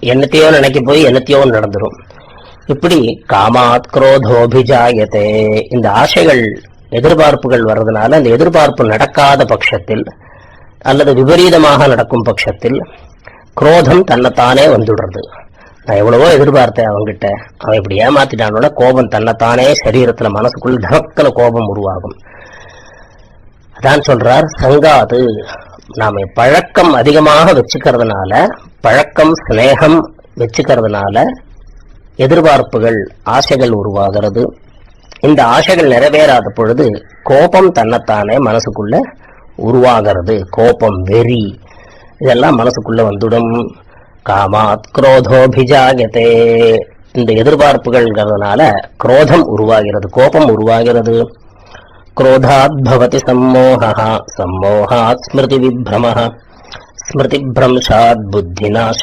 என்னத்தையோ நினைக்க போய் என்னத்தையோ நடந்துரும். இப்படி காமாத் குரோதோபிஜாயத்தே. இந்த ஆசைகள் எதிர்பார்ப்புகள் வர்றதுனால அந்த எதிர்பார்ப்பு நடக்காத பட்சத்தில் அல்லது விபரீதமாக நடக்கும் பட்சத்தில் குரோதம் தன்னைத்தானே வந்துடுறது. நான் எவ்வளவோ எதிர்பார்த்தேன் அவங்கிட்ட அவன் இப்படி ஏமாத்திட்டானோட கோபம் தன்னைத்தானே சரீரத்தில் மனசுக்குள்ள தனக்கல கோபம் உருவாகும். அதான் சொல்றார் சங்காது. நாம பழக்கம் அதிகமாக வச்சுக்கிறதுனால பழக்கம் சிநேகம் வச்சுக்கிறதுனால எதிர்பார்ப்புகள் ஆசைகள் உருவாகிறது. இந்த ஆசைகள் நிறைவேறாத பொழுது கோபம் தன்னைத்தானே மனசுக்குள்ள உருவாகிறது. கோபம் வெறி இதெல்லாம் மனசுக்குள்ள வந்துடும். காமாத் குரோதோபிஜாயத்தே இந்த எதிர்பார்ப்புகள்ங்கிறதுனால குரோதம் உருவாகிறது கோபம் உருவாகிறது. క్రోధాద్భవతి సమ్మోహ సమ్మోహాత్ స్మృతివిభ్రమ స్మృతిభ్రంశాద్బుద్ధినాశ।